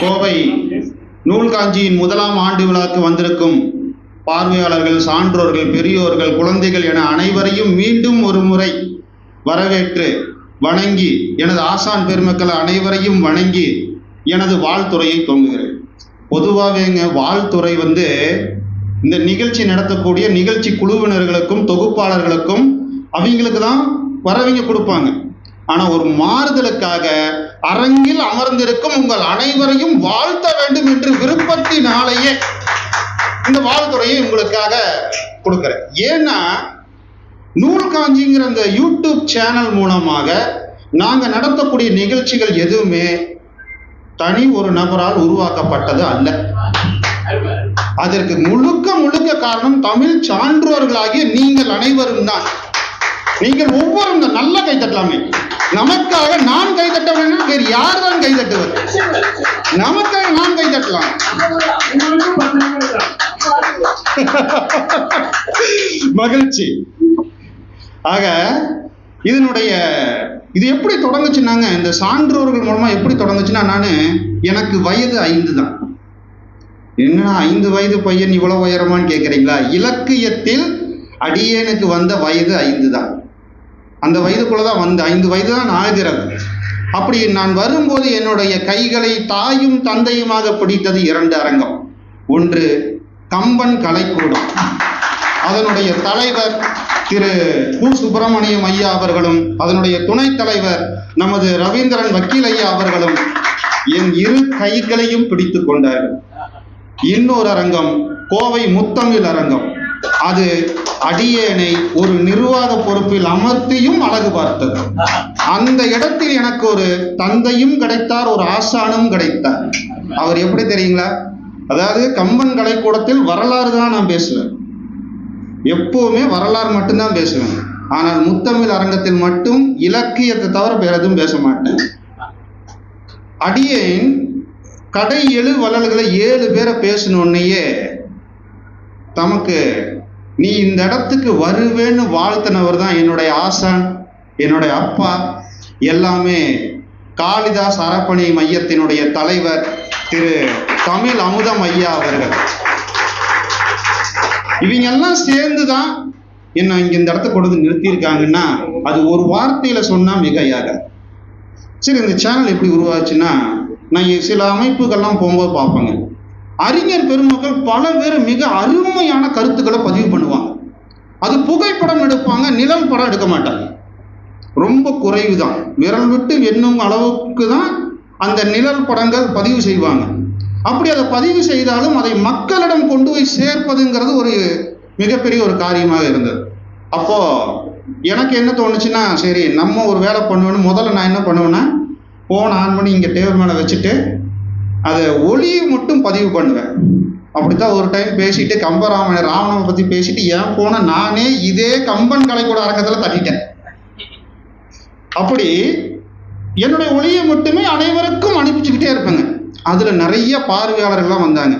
கோவை நூல்காஞ்சியின் முதலாம் ஆண்டு விழாக்கு வந்திருக்கும் பார்வையாளர்கள் சான்றோர்கள் பெரியோர்கள் குழந்தைகள் என அனைவரையும் மீண்டும் ஒரு முறை வரவேற்று வணங்கி எனது ஆசான் பெருமக்கள் அனைவரையும் வணங்கி எனது வாழ்த்துறையை தொங்குகிறேன் பொதுவாகவேங்க வாழ்த்துறை வந்து இந்த நிகழ்ச்சி நடத்தக்கூடிய நிகழ்ச்சி குழுவினர்களுக்கும் தொகுப்பாளர்களுக்கும் அவங்களுக்கு தான் வரவங்க கொடுப்பாங்க. ஆனால் ஒரு மாறுதலுக்காக அரங்கில் அமர்ந்திருக்கும் உங்கள் அனைவரையும் வாழ்த்த வேண்டும் என்று விருப்பத்தினாலேயே இந்த வாழ்த்துறையை உங்களுக்காக கொடுக்கிறேன். ஏன்னா நூல் காஞ்சிங்கிற அந்த யூடியூப் சேனல் மூலமாக நாங்கள் நடத்தக்கூடிய நிகழ்ச்சிகள் எதுவுமே தனி ஒரு நபரால் உருவாக்கப்பட்டது அல்ல. அதற்கு முழுக்க முழுக்க காரணம் தமிழ் சான்றோர்களாகிய நீங்கள் அனைவரும் தான். நீங்கள் ஒவ்வொரு நல்ல கை தட்டலாமே. நமக்காக நான் கை தட்ட வேறு யார் தான் கை தட்டுவது? நமக்காக நான் கை தட்டலாம். மகிழ்ச்சி. ஆக இதனுடைய இது எப்படி தொடங்குச்சுன்னாங்க இந்த சான்றோர்கள் மூலமா எப்படி தொடங்குச்சுன்னா நான் எனக்கு வயது ஐந்து தான். என்னன்னா ஐந்து வயது பையன் இவ்வளவு உயரமான்னு கேட்குறீங்களா இலக்கியத்தில் அடியேனுக்கு வந்த வயது ஐந்து தான். அந்த வயதுக்குள்ளே தான் வந்து ஐந்து வயது தான் ஆகிறது. அப்படி நான் வரும்போது என்னுடைய கைகளை தாயும் தந்தையுமாக பிடித்தது இரண்டு அரங்கம். ஒன்று கம்பன் கலைக்கூடம். அதனுடைய தலைவர் திரு கு. சுப்பிரமணியம் ஐயா அவர்களும் அதனுடைய துணைத் தலைவர் நமது ரவீந்திரன் வக்கீல் ஐயா அவர்களும் என் இரு கைகளையும் பிடித்து கொண்டார்கள். இன்னொரு அரங்கம் கோவை முத்தமிழ் அரங்கம். அது அடியேனை ஒரு நிர்வாக பொறுப்பில் அமர்த்தியும் அழகு பார்த்தது. அந்த இடத்தில் எனக்கு ஒரு தந்தையும் கிடைத்தார் ஒரு ஆசானும் கிடைத்தார். அவர் எப்படி தெரியுங்களா? அதாவது கம்பன் கலைக்கூடத்தில் வரலாறு தான் நான் பேசுவேன். எப்பவுமே வரலாறு மட்டும்தான் பேசுவேன். ஆனால் முத்தமிழ் அரங்கத்தில் மட்டும் இலக்கியத்தை தவிர வேற எதுவும் பேச மாட்டேன். அடியேன் கடை எழு வள்ளல்களை ஏழு பேரை பேசினோன்னையே தமக்கு நீ இந்த இடத்துக்கு வருவேன்னு வாழ்த்தினவர் தான் என்னுடைய ஆசான் என்னுடைய அப்பா. எல்லாமே காளிதாஸ் அறப்பணி மையத்தினுடைய தலைவர் திரு தமிழ் அமுதம் ஐயா அவர்கள். இவங்க எல்லாம் சேர்ந்து தான் என்ன இங்க இந்த இடத்த கொண்டு வந்து நிறுத்தியிருக்காங்கன்னா அது ஒரு வார்த்தையில சொன்னா மிகையாக சரி இந்த சேனல் எப்படி உருவாச்சுன்னா நான் சில அமைப்புகள்லாம் போகும்போது பார்ப்பேங்க. அறிஞர் பெருமக்கள் பல பேர் மிக அருமையான கருத்துக்களை பதிவு பண்ணுவாங்க. அது புகைப்படம் எடுப்பாங்க நிழல் படம் எடுக்க மாட்டாங்க. ரொம்ப குறைவு தான் விரல் விட்டு எண்ணும் அளவுக்கு தான் அந்த நிழல் படங்கள் பதிவு செய்வாங்க. அப்படி அதை பதிவு செய்தாலும் அதை மக்களிடம் கொண்டு போய் சேர்ப்பதுங்கிறது ஒரு மிகப்பெரிய ஒரு காரியமாக இருந்தது. அப்போ எனக்கு என்ன தோணுச்சுன்னா சரி நம்ம ஒரு வேலை பண்ணுவேன்னு முதல்ல நான் என்ன பண்ணுவேன்னா ஃபோன் ஆன் பண்ணி இங்கே டேபிள் மேலே வச்சுட்டு அதை ஒளியை மட்டும் பதிவு பண்ணுவேன். அப்படித்தான் ஒரு டைம் பேசிட்டு கம்பராமன் ராவணனை பற்றி பேசிட்டு ஏன் போன நானே இதே கம்பன் கலைக்கூட அரங்கத்தில் தட்டிட்டேன். அப்படி என்னுடைய ஒளியை மட்டுமே அனைவருக்கும் அனுப்பிச்சுக்கிட்டே இருப்பேங்க. அதில் நிறைய பார்வையாளர்கள்லாம் வந்தாங்க.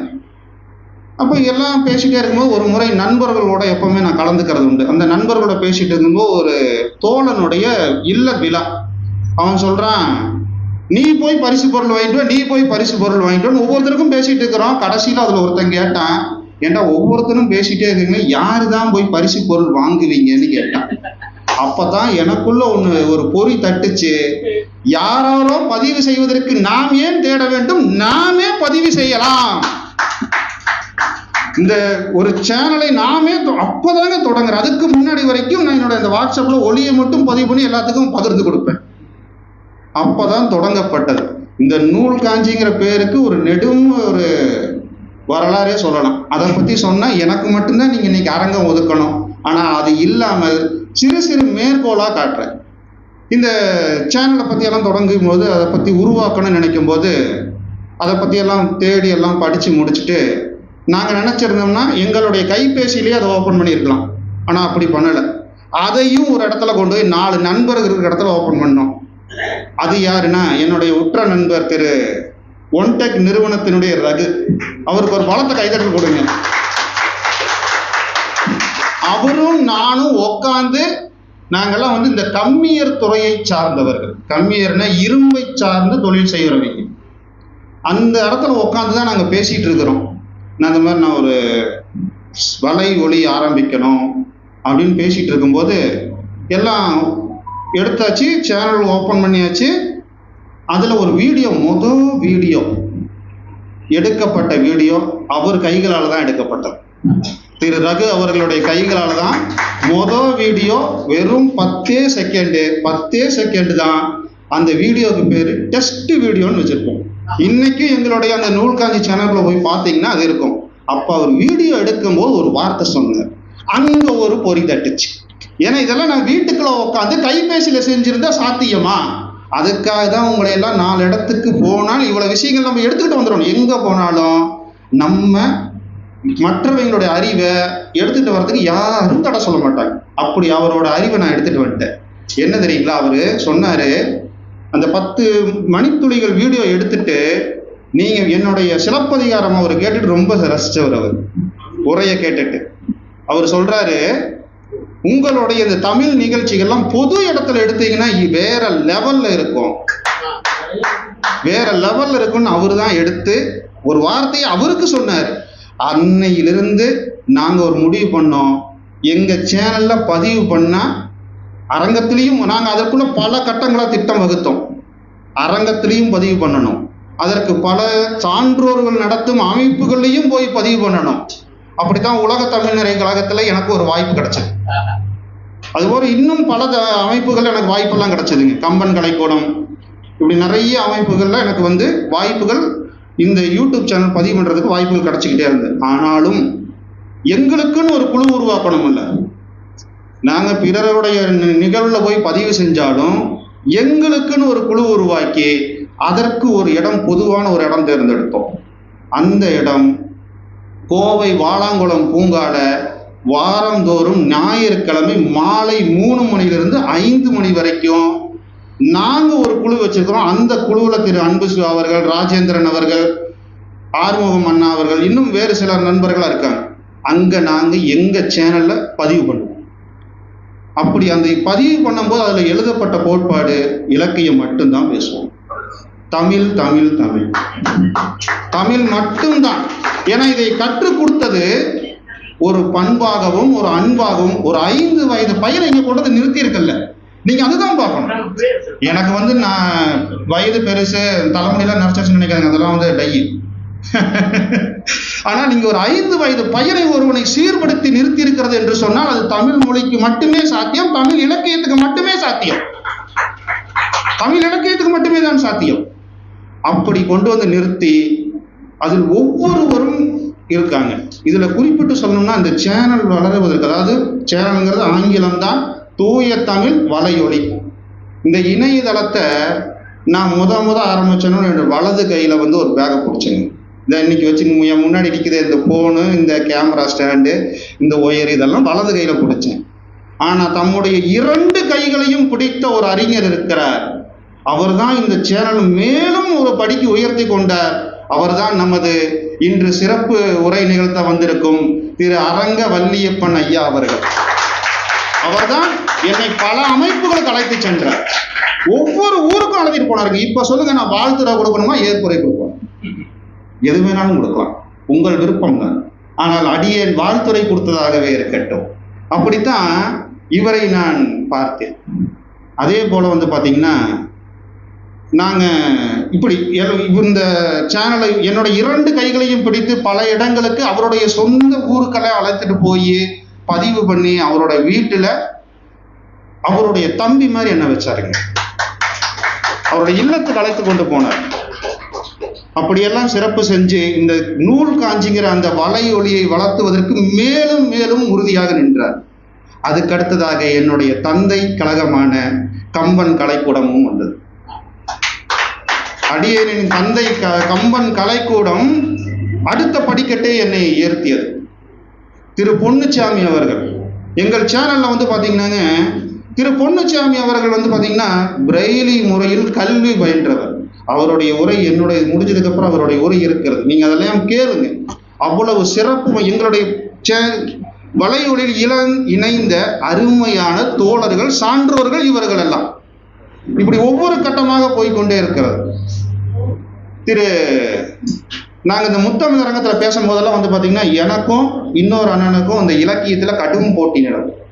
அப்போ எல்லாம் பேசிட்டே இருக்கும்போது ஒரு முறை நண்பர்களோட எப்பவுமே நான் கலந்துக்கிறது உண்டு. அந்த நண்பர்களோட பேசிட்டு இருக்கும்போது ஒரு தோழனுடைய இல்ல விழா. அவன் சொல்றான் நீ போய் பரிசு பொருள் வாங்கிட்டு நீ போய் பரிசு பொருள் வாங்கிட்டு ஒவ்வொருத்தருக்கும் பேசிட்டு இருக்கிறோம். கடைசியில் அதில் ஒருத்தன் கேட்டான் ஏன்டா ஒவ்வொருத்தரும் பேசிட்டே இருக்கீங்க யாரு தான் போய் பரிசு பொருள் வாங்குவீங்கன்னு கேட்டான். அப்பதான் எனக்குள்ள ஒண்ணு ஒரு பொறி தட்டுச்சு. யாராரோ பதிவு செய்வதற்கு நாம் ஏன் தேட வேண்டும்? நாமே பதிவு செய்யலாம். இந்த ஒரு சேனலை நாமே தொ- அப்பதாங்க தொடங்குறேன். அதுக்கு முன்னாடி வரைக்கும் நான் என்னோட இந்த வாட்ஸ்அப்ல ஒளியை மட்டும் பதிவு பண்ணி எல்லாத்துக்கும் பகிர்ந்து கொடுப்பேன். அப்பதான் தொடங்கப்பட்டது. இந்த நூல் காஞ்சிங்கிற பேருக்கு ஒரு நெடும் ஒரு வரலாறே சொல்லலாம். அதை பத்தி சொன்னா எனக்கு மட்டும்தான் நீங்க இன்னைக்கு அரங்கம் ஒதுக்கணும். ஆனா அது இல்லாமல் சிறு சிறு மேற்கோளா காட்டுறேன். இந்த சேனலை பத்தி எல்லாம் தொடங்கும் போது அதை பத்தி உருவாக்கணும்னு நினைக்கும் போது அதை பத்தி எல்லாம் தேடி எல்லாம் படிச்சு முடிச்சுட்டு நாங்க நினைச்சிருந்தோம்னா எங்களுடைய கைபேசியிலேயே அதை ஓபன் பண்ணியிருக்கலாம். ஆனா அப்படி பண்ணல. அதையும் ஒரு இடத்துல கொண்டு போய் நாலு நண்பர்கள் இருக்கிற இடத்துல ஓபன் பண்ணோம். அது யாருன்னா என்னுடைய உற்ற நண்பர் திரு ஒன்டெக் நிறுவனத்தினுடைய ரகு. அவருக்கு ஒரு பலத்தை கைதட்டல் கொடுங்க அவரும் நானும் உட்காந்து நாங்கெல்லாம் வந்து இந்த கம்மியர் துறையை சார்ந்தவர்கள். கம்மியர்னா இரும்பை சார்ந்து தொழில் செய்கிறவங்க. அந்த இடத்துல உட்காந்து தான் நாங்கள் பேசிகிட்டு இருக்கிறோம். நான் இந்த மாதிரி நான் ஒரு வலை ஒளி ஆரம்பிக்கணும் அப்படின்னு பேசிகிட்டு இருக்கும்போது எல்லாம் எடுத்தாச்சு சேனல் ஓப்பன் பண்ணியாச்சு. அதில் ஒரு வீடியோ முத வீடியோ எடுக்கப்பட்ட வீடியோ அவர் கைகளால் தான் எடுக்கப்பட்டது. திரு ரகு அவர்களுடைய கைகளால் தான் மொதல் வீடியோ வெறும் பத்தே செகண்டு பத்தே செகண்டு தான் அந்த வீடியோவுக்கு பேர் டெஸ்ட் வீடியோன்னு வச்சுருக்கோம். இன்னைக்கும் எங்களுடைய அந்த நூல்காஞ்சி சேனலில் போய் பார்த்தீங்கன்னா அது இருக்கும். அப்போ அவர் வீடியோ எடுக்கும்போது ஒரு வார்த்தை சொன்னார். அங்கே ஒரு பொறி தட்டுச்சு. ஏன்னா இதெல்லாம் நான் வீட்டுக்குள்ள உட்காந்து கைபேசியில் செஞ்சிருந்தா சாத்தியமா? அதுக்காக தான் உங்களை எல்லாம் நாலு இடத்துக்கு போனால் இவ்வளோ விஷயங்கள் நம்ம எடுத்துக்கிட்டு வந்துடணும். எங்கே போனாலும் நம்ம மற்றவங்களுடைய அறிவை எடுத்துகிட்டு வர்றதுக்கு யாரும் தடை சொல்ல மாட்டாங்க. அப்படி அவரோட அறிவை நான் எடுத்துகிட்டு வந்துட்டேன். என்ன தெரியுங்களா? அவரு சொன்னாரு அந்த பத்து மணித்துளிகள் வீடியோ எடுத்துட்டு நீங்க என்னுடைய சிலப்பதிகாரம் அவர் கேட்டுட்டு ரொம்ப ரசிச்சவர் அவர். உரையை கேட்டுட்டு. அவர் சொல்றாரு உங்களுடைய இந்த தமிழ் நிகழ்ச்சிகள்லாம் பொது இடத்துல எடுத்தீங்கன்னா வேற லெவல்ல இருக்கும். வேற லெவல்ல இருக்கும்னு அவர் தான் எடுத்து ஒரு வார்த்தையை அவருக்கு சொன்னார். அன்னையிலிருந்து நாங்க ஒரு முடிவு பண்ணோம். எங்க சேனல்ல பதிவு பண்ணா அரங்கத்திலையும் நாங்க அதற்குள்ள பல கட்டங்களா திட்டம் வகுத்தோம். அரங்கத்திலையும் பதிவு பண்ணணும். அதற்கு பல சான்றோர்கள் நடத்தும் அமைப்புகள்லையும் போய் பதிவு பண்ணணும். அப்படித்தான் உலக தமிழ்நிறை கழகத்தில் எனக்கு ஒரு வாய்ப்பு கிடைச்சது. அதுபோல் இன்னும் பல த- அமைப்புகள் எனக்கு வாய்ப்பெல்லாம் கிடைச்சதுங்க. கம்பன் கலைக்கூடம் இப்படி நிறைய அமைப்புகளில் எனக்கு வந்து வாய்ப்புகள் இந்த யூடியூப் சேனல் பதிவு பண்ணுறதுக்கு வாய்ப்புகள் கிடைச்சிக்கிட்டே இருந்தது. ஆனாலும் எங்களுக்குன்னு ஒரு குழு உருவாக்கணும் இல்லை. நாங்கள் பிறருடைய நிகழ்வில் போய் பதிவு செஞ்சாலும் எங்களுக்குன்னு ஒரு குழு உருவாக்கி அதற்கு ஒரு இடம் பொதுவான ஒரு இடம் தேர்ந்தெடுத்தோம். அந்த இடம் கோவை வாலாங்குளம் பூங்கால வாரந்தோறும் ஞாயிற்றுக்கிழமை மாலை மூணு மணிலிருந்து ஐந்து மணி வரைக்கும் நாங்கள் ஒரு குழு வச்சிருக்கிறோம். அந்த குழுவில் திரு அன்புசு அவர்கள் ராஜேந்திரன் அவர்கள் ஆறுமுகம் அண்ணா அவர்கள் இன்னும் வேறு சில நண்பர்களாக இருக்காங்க. அங்கே நாங்கள் எங்கள் சேனலில் பதிவு பண்ணுவோம். அப்படி அந்த பதிவு பண்ணும்போது அதில் எழுதப்பட்ட கோட்பாடு இலக்கியம் மட்டும்தான் பேசுவோம். தமிழ் தமிழ் தமிழ். தமிழ் மட்டும்தான். ஏன்னா இதை கற்றுக் கொடுத்தது ஒரு பண்பாகவும் ஒரு அன்பாகவும் ஒரு ஐந்து வயது பையனை இங்க கொண்டது நிறுத்தி இருக்கல்ல நீங்க அதுதான் பார்க்கணும். எனக்கு வந்து நான் வயது பெருசு தலைமுறையில நினைச்சாச்சுன்னு நினைக்காதுங்க. அதெல்லாம் வந்து டை. ஆனா நீங்க ஒரு ஐந்து வயது பையனை ஒருவனை சீர்படுத்தி நிறுத்தி இருக்கிறது என்று சொன்னால் அது தமிழ் மொழிக்கு மட்டுமே சாத்தியம் தமிழ் இலக்கியத்துக்கு மட்டுமே சாத்தியம். தமிழ் இலக்கியத்துக்கு மட்டுமே தான் சாத்தியம். அப்படி கொண்டு வந்து நிறுத்தி அதில் ஒவ்வொருவரும் இருக்காங்க. இதுல குறிப்பிட்டு சொல்லணும்னா இந்த சேனல் வளருவதற்கு அதாவது சேனல்ங்கிறது ஆங்கிலம் தான் தூய தமிழ் வலையொலி. இந்த இணையதளத்தை நான் முத முத ஆரம்பிச்சேன்னு என்னோட வலது கையில் வந்து ஒரு பேக்கை பிடிச்சேங்க. இந்த இன்னைக்கு வச்சு என் முன்னாடி நிற்கிற இந்த ஃபோனு இந்த கேமரா ஸ்டாண்டு இந்த ஒயர் இதெல்லாம் வலது கையில் பிடிச்சேன். ஆனால் தம்முடைய இரண்டு கைகளையும் பிடித்த ஒரு அறிஞர் இருக்கிறார். அவர்தான் இந்த சேனல் மேலும் ஒரு படிக்கு உயர்த்தி கொண்டார் அவர்தான் நமது இன்று சிறப்பு உரை நிகழ்த்த வந்திருக்கும் திரு அரங்க வல்லியப்பன் ஐயா அவர்கள். அவர்தான் என்னை பல அமைப்புகளுக்கு அழைத்து சென்றார். ஒவ்வொரு ஊருக்கும் அழைத்திட்டு போனாருங்க இப்ப சொல்லுங்க நான் வாழ்த்துறை கொடுக்கணுமா ஏற்புரை கொடுக்கணும்? எது வேணாலும் கொடுக்கலாம். உங்கள் விருப்பம் தான் ஆனால் அடியேன் வாழ்த்துறை கொடுத்ததாகவே இருக்கட்டும். அப்படித்தான் இவரை நான் பார்த்தேன். அதே போல வந்து பாத்தீங்கன்னா நாங்கள் இப்படி இந்த சேனலை என்னோட இரண்டு கைகளையும் பிடித்து பல இடங்களுக்கு அவருடைய சொந்த ஊருக்களை அழைத்துட்டு போய் பதிவு பண்ணி அவரோட வீட்டில் அவருடைய தம்பி மாதிரி என்ன வச்சாருங்க. அவருடைய இல்லத்துக்கு அழைத்து கொண்டு போனார். அப்படியெல்லாம் சிறப்பு செஞ்சு இந்த நூல் காஞ்சிங்கிற அந்த வலை ஒளியை வளர்த்துவதற்கு மேலும் மேலும் உறுதியாக நின்றார். அதுக்கடுத்ததாக என்னுடைய தந்தை கழகமான கம்பன் கலைக்கூடமும் வந்தது. அடியேனின் தந்தை க- கம்பன் கலைக்கூடம் அடுத்த படிக்கட்டே என்னை உயர்த்தியது திரு பொன்னுச்சாமி அவர்கள். எங்கள் சேனலில் வந்து பார்த்தீங்கன்னாங்க திரு பொன்னுச்சாமி அவர்கள் வந்து பார்த்தீங்கன்னா பிரெய்லி முறையில் கல்வி பயின்றவர். அவருடைய உரை என்னுடைய முடிஞ்சதுக்கப்புறம் அவருடைய உரை இருக்கிறது. நீங்கள் அதெல்லாம் கேளுங்க. அவ்வளவு சிறப்பு எங்களுடைய சே- வலையொலியில் இள இணைந்த அருமையான தோழர்கள் சான்றோர்கள் இவர்கள் எல்லாம். இப்படி ஒவ்வொரு கட்டமாக போய்க்கொண்டே இருக்கிறது. திரு நாங்கள் இந்த முத்தமிழ் அரங்கத்தில் பேசும்போதெல்லாம் வந்து பார்த்தீங்கன்னா எனக்கும் இன்னொரு அண்ணனுக்கும் அந்த இலக்கியத்தில் கடும் போட்டி நடக்கும்.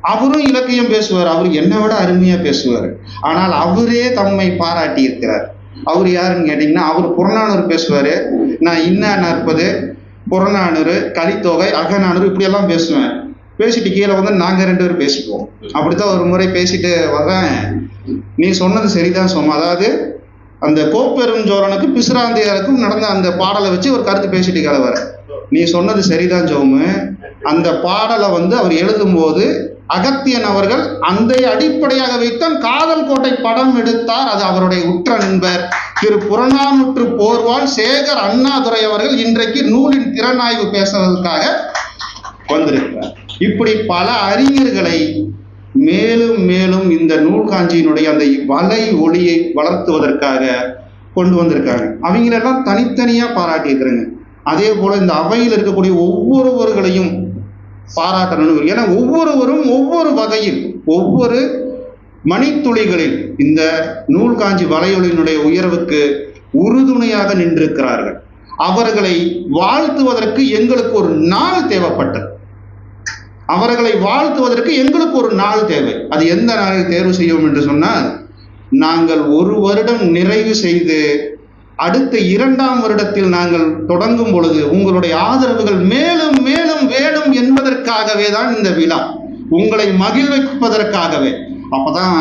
அவரும் இலக்கியம் பேசுவார் அவர் என்னை விட அருமையாக பேசுவார். ஆனால் அவரே தம்மை பாராட்டி இருக்கிறார். அவர் யாருன்னு கேட்டிங்கன்னா அவர் புறநானூறு பேசுவார் நான் இன்னா நாற்பது புறநானூறு கலித்தொகை அகநானூறு இப்படியெல்லாம் பேசுவேன். பேசிட்டு கீழே வந்து நாங்கள் ரெண்டு பேரும் பேசிக்குவோம். அப்படித்தான் ஒரு முறை பேசிட்டு வரேன் நீ சொன்னது சரிதான் சோமா. அதாவது அந்த கோப்பெருஞ்சோழனுக்கு பிசுராந்தியாருக்கும் நடந்த அந்த பாடலை வச்சு ஒரு கருத்து பேசிட்டு கிளவர் நீ சொன்னது சரிதான் ஜோமு அந்த பாடலை வந்து அவர் எழுதும்போது அகத்தியன் அவர்கள் அந்த அடிப்படையாக வைத்தான் காதல் கோட்டை படம் எடுத்தார். அது அவருடைய உற்ற நண்பர் திரு புறநானூற்று போர்வால் சேகர் அண்ணாதுரை அவர்கள் இன்றைக்கு நூலின் திறனாய்வு பேசுவதற்காக வந்திருக்கிறார். இப்படி பல அறிஞர்களை மேலும் மேலும் இந்த நூல் காஞ்சியினுடைய அந்த வலை ஒளியை வளர்த்துவதற்காக கொண்டு வந்திருக்காங்க. அவங்களெல்லாம் தனித்தனியாக பாராட்டியிருக்கிறேங்க. அதே போல இந்த அவையில் இருக்கக்கூடிய ஒவ்வொருவர்களையும் பாராட்டணும் ஏன்னா ஒவ்வொருவரும் ஒவ்வொரு வகையில் ஒவ்வொரு மணித்துளிகளில் இந்த நூல் காஞ்சி வலையொலியினுடைய உயர்வுக்கு உறுதுணையாக நின்றிருக்கிறார்கள். அவர்களை வாழ்த்துவதற்கு எங்களுக்கு ஒரு நாள் தேவைப்பட்டது. அவர்களை வாழ்த்துவதற்கு எங்களுக்கு ஒரு நாள் தேவை. அது எந்த நாளில் தேர்வு செய்வோம் என்று சொன்னால் நாங்கள் ஒரு வருடம் நிறைவு செய்து அடுத்த இரண்டாம் வருடத்தில் நாங்கள் தொடங்கும் பொழுது உங்களுடைய ஆதரவுகள் மேலும் மேலும் வேணும் என்பதற்காகவே தான் இந்த விழா. உங்களை மகிழ்விப்பதற்காகவே. அப்பதான்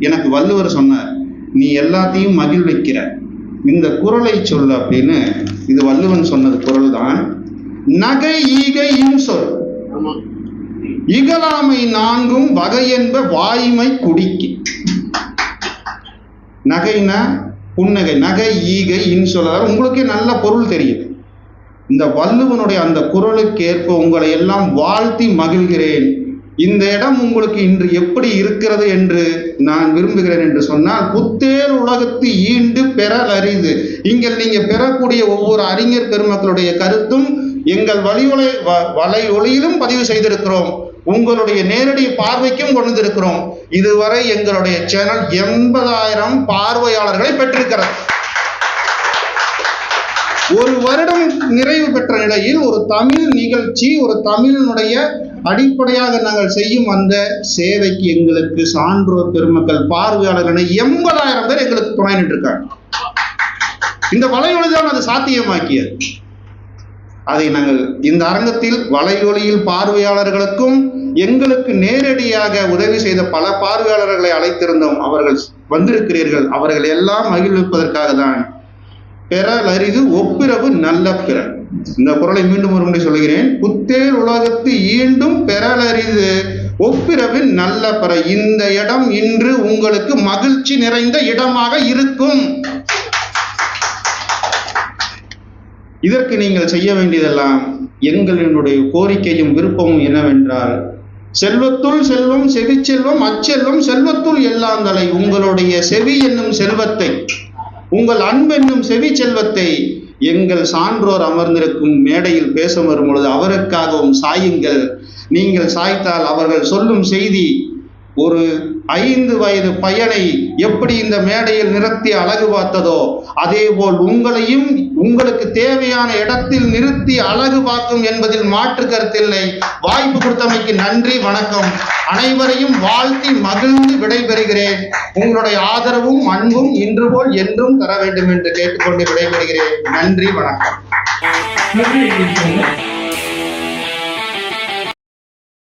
எனக்கு வள்ளுவர் சொன்னார் நீ எல்லாத்தையும் மகிழ்விக்கிற. இந்த குரலை சொல்லு அப்படின்னு இது வள்ளுவன் சொன்னது குரல் தான் நகை ஈகை இன்சொல் இகலாமை நான்கும் வகை என்ப வாய்மை குடிக்கு. நகைனா புன்னகை நகை ஈகை இன்சொல்லார் உங்களுக்கே நல்ல பொருள் தெரியுது. இந்த வள்ளுவனுடைய அந்த குரலுக்கு ஏற்ப உங்களை எல்லாம் வாழ்த்தி மகிழ்கிறேன். இந்த இடம் உங்களுக்கு இன்று எப்படி இருக்கிறது என்று நான் விரும்புகிறேன் என்று சொன்னால் புத்தேர் உலகத்து ஈண்டு பெறல் அரிது. இங்கே நீங்க பெறக்கூடிய ஒவ்வொரு அறிஞர் பெருமக்களுடைய கருத்தும் எங்கள் வழியொலை வ- வலை ஒளியிலும் பதிவு செய்திருக்கிறோம். உங்களுடைய நேரடி பார்வைக்கும் கொண்டு வந்திருக்கிறோம் இதுவரை எங்களுடைய சேனல் எண்பதாயிரம் பார்வையாளர்களை பெற்றிருக்கிறது. ஒரு வருடம் நிறைவு பெற்ற நிலையில் ஒரு தமிழ் நிகழ்ச்சி ஒரு தமிழனுடைய அடிப்படையாக நாங்கள் செய்யும் அந்த சேவைக்கு எங்களுக்கு சான்றோர் பெருமக்கள் பார்வையாளர்கள் எண்பதாயிரம் பேர் எங்களுக்கு துணை நின்றுருக்காங்க. இந்த வலையொலிதான் அது சாத்தியமாக்கியது. அதை நாங்கள் இந்த அரங்கத்தில் வலையொலியில் பார்வையாளர்களுக்கும் எங்களுக்கு நேரடியாக உதவி செய்த பல பார்வையாளர்களை அழைத்திருந்தோம். அவர்கள் வந்திருக்கிறீர்கள். அவர்கள் எல்லாம் மகிழ்விப்பதற்காக தான். பெறல் அரிது ஒப்பிரவு நல்ல பிறர். இந்த குரலை மீண்டும் ஒரு முறை சொல்கிறேன் புத்தேர் உலகத்து ஈண்டும் பெறல் அரிது ஒப்பிரவின் நல்ல பிற இந்த இடம் இன்று உங்களுக்கு மகிழ்ச்சி நிறைந்த இடமாக இருக்கும். இதற்கு நீங்கள் செய்ய வேண்டியதெல்லாம் எங்களினுடைய கோரிக்கையும் விருப்பமும் என்னவென்றால் செல்வத்துள் செல்வம் செவி செல்வம் அச்செல்வம் செல்வத்துள் எல்லாந்தலை உங்களுடைய செவி என்னும் செல்வத்தை உங்கள் அன்பென்னும் செவி செல்வத்தை எங்கள் சான்றோர் அமர்ந்திருக்கும் மேடையில் பேச வரும் பொழுது அவருக்காகவும் சாயுங்கள். நீங்கள் சாய்த்தால் அவர்கள் சொல்லும் செய்தி ஒரு ஐந்து வயது பையனை எப்படி இந்த மேடையில் நிறுத்தி அழகு பார்த்ததோ அதே போல் உங்களையும் உங்களுக்கு தேவையான இடத்தில் நிறுத்தி அழகு பார்க்கும் என்பதில் மாற்று கருத்தில்லை. வாய்ப்பு கொடுத்தமைக்கு நன்றி வணக்கம். அனைவரையும் வாழ்த்தி மகிழ்ந்து விடைபெறுகிறேன். உங்களுடைய ஆதரவும் அன்பும் இன்று போல் என்றும் தர வேண்டும் என்று கேட்டுக்கொண்டு விடைபெறுகிறேன். நன்றி வணக்கம்.